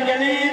અંજલિ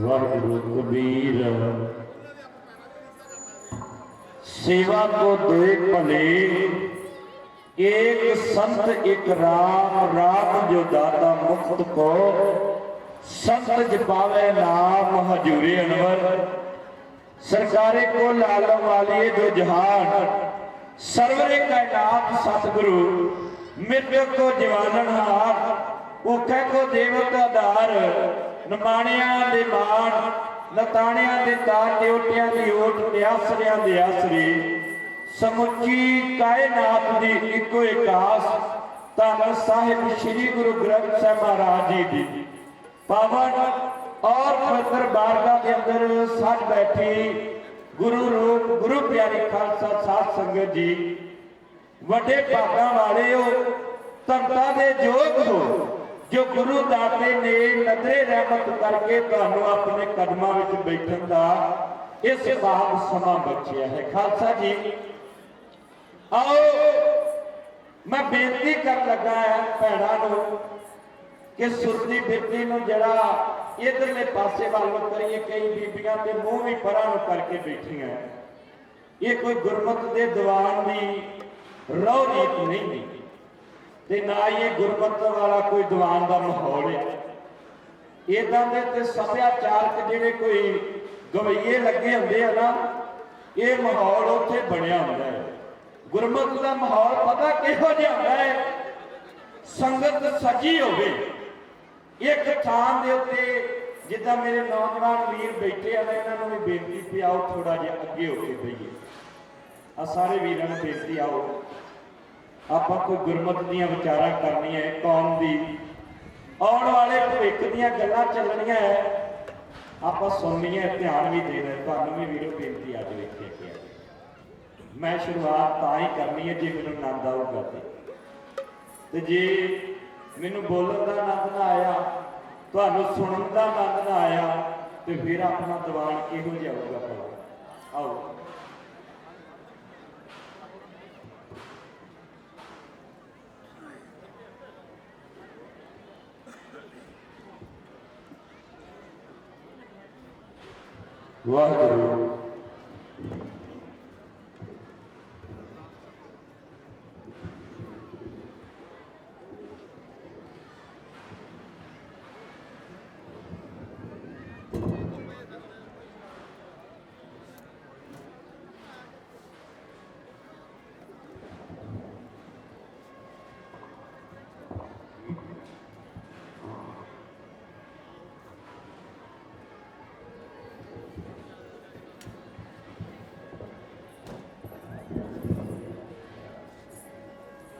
ਵਾਹਿਗੁਰੂ ਕਬੀਰ। ਸੇਵਾ ਕੋ ਦੇ ਭਲੇ, ਏਕ ਸੰਤ ਇਕ ਰਾਮ ਰਾਤ ਜੋ ਦਾਤਾ ਮੁਕਤ ਕੋ। ਸੰਤ ਜਪਾਵੇ ਨਾਮ ਹਜੂਰੇ ਅਨਵਰ। ਸਰਕਾਰੇ ਕੋ ਲਾਲਮ ਵਾਲੀਏ ਜੋ ਜਹਾਨ। ਸਰਵਰੇ ਕਾਇਨਾਤ ਸਤਿਗੁਰੂ ਮਿਰਦੇ ਕੋ ਜਵਾਨਨ ਹਾਰ। ਉਹ ਕਹਿ ਕੋ ਦੇਵਤ ਨਿਮਾਣਿਆਂ ਦੇ ਮਾਣ ਲਤਾਣਿਆਂ ਦੇ ਤਾਰ ਟਿਉਟਿਆਂ ਦੀ ਓਟ ਪਿਆਸਰਿਆਂ ਦੇ ਆਸਰੇ। ਸਮੁੱਚੀ ਕਾਇਨਾਤ ਦੀ ਇੱਕੋ ਇੱਕ ਆਸ ਧੰਨ ਸਾਹਿਬ ਸ੍ਰੀ ਗੁਰੂ ਗ੍ਰੰਥ ਸਾਹਿਬ ਮਹਾਰਾਜ ਜੀ ਦੀ। ਪਾਵਨ ਔਰ ਪਵਿੱਤਰ ਬਾਰਗਾਹ ਦੇ ਅੰਦਰ ਸੱਜ ਬੈਠੀ ਗੁਰੂ ਰੂਪ, ਗੁਰੂ ਪਿਆਰੀ ਖਾਲਸਾ ਸਾਧ ਸੰਗਤ ਜੀ। ਵੱਡੇ ਭਾਗਾਂ ਵਾਲਿਓ ਧੰਤਾ ਦੇ ਜੋਗ ਹੋ। ਜੋ ਗੁਰੂ ਦਾਤੇ ਨੇ ਨਦਰੇ ਰਹਿਮਤ ਕਰਕੇ ਤੁਹਾਨੂੰ ਆਪਣੇ ਕਦਮਾਂ ਵਿੱਚ ਬੈਠਣ ਦਾ ਇਸ ਬਾਗ ਸਮਾਂ ਬਚਿਆ ਹੈ। ਖਾਲਸਾ ਜੀ, ਆਓ ਮੈਂ ਬੇਨਤੀ ਕਰਨ ਲੱਗਾ ਹਾਂ ਭੈਣਾਂ ਨੂੰ ਕਿ ਸੁਰਤੀ ਬਿਰਤੀ ਨੂੰ ਜਿਹੜਾ ਇਧਰਲੇ ਪਾਸੇ ਵੱਲ ਨੂੰ ਕਰੀਏ, ਕਈ ਬੀਬੀਆਂ ਤੇ ਮੂੰਹ ਵੀ ਪਰਾਂ ਨੂੰ ਕਰਕੇ ਬੈਠੀਆਂ। ਇਹ ਕੋਈ ਗੁਰਮਤ ਦੇ ਦੀਵਾਨ ਦੀ ਰੌ ਰੀਤ ਨਹੀਂ ਗੀ ਤੇ ਨਾ ਹੀ ਇਹ ਗੁਰਮਤ ਵਾਲਾ ਕੋਈ ਦੀਵਾਨ ਦਾ ਮਾਹੌਲ ਹੈ। ਇਦਾਂ ਦੇ ਤੇ ਸੱਭਿਆਚਾਰਕ ਜਿਹੜੇ ਕੋਈ ਗਵਈਏ ਲੱਗੇ ਹੁੰਦੇ ਆ ਨਾ, ਇਹ ਮਾਹੌਲ ਉੱਥੇ ਬਣਿਆ ਹੁੰਦਾ ਹੈ। ਗੁਰਮਤ ਦਾ ਮਾਹੌਲ ਪਤਾ ਕਿਹੋ ਜਿਹਾ ਹੁੰਦਾ ਹੈ? ਸੰਗਤ ਸਜੀ ਹੋਵੇ। ਇੱਕ ਥਾਂ ਦੇ ਉੱਤੇ ਜਿੱਦਾਂ ਮੇਰੇ ਨੌਜਵਾਨ ਵੀਰ ਬੈਠੇ ਆ ਨਾ, ਇਹਨਾਂ ਨੂੰ ਵੀ ਬੇਨਤੀ ਵੀ ਆਓ ਥੋੜਾ ਜਿਹਾ ਅੱਗੇ ਹੋ ਕੇ ਬਈਏ। ਆ ਸਾਰੇ ਵੀਰਾਂ ਨੂੰ ਬੇਨਤੀ ਆਓ। ਆਪਾਂ ਕੋਈ ਗੁਰਮਤ ਦੀਆਂ ਵਿਚਾਰਾਂ ਕਰਨੀਆਂ ਹੈ, ਕੌਮ ਦੀ। ਆਉਣ ਵਾਲੇ ਭਵਿੱਖ ਦੀਆਂ ਗੱਲਾਂ ਚੱਲਣੀਆਂ ਹੈ। ਆਪਾਂ ਸੁਣਨੀਆਂ ਧਿਆਨ ਵੀ ਦੇਣਾ ਤੁਹਾਨੂੰ ਵੀ ਵੀਰੋ ਬੇਨਤੀ ਅੱਜ ਵੇਖੇ ਕਿ ਮੈਂ ਸ਼ੁਰੂਆਤ ਤਾਂ ਹੀ ਕਰਨੀ ਹੈ ਜੇ ਮੈਨੂੰ ਆਨੰਦ ਆਊਗਾ ਤੇ। ਤੇ ਜੇ ਮੈਨੂੰ ਬੋਲਣ ਦਾ ਆਨੰਦ ਨਾ ਆਇਆ, ਤੁਹਾਨੂੰ ਸੁਣਨ ਦਾ ਆਨੰਦ ਨਾ ਆਇਆ, ਤੇ ਫਿਰ ਆਪਣਾ ਦੀਵਾਨ ਕਿਹੋ ਜਿਹਾ ਹੋਊਗਾ ਆਓ। ਵਾਹਿਗੁਰੂ।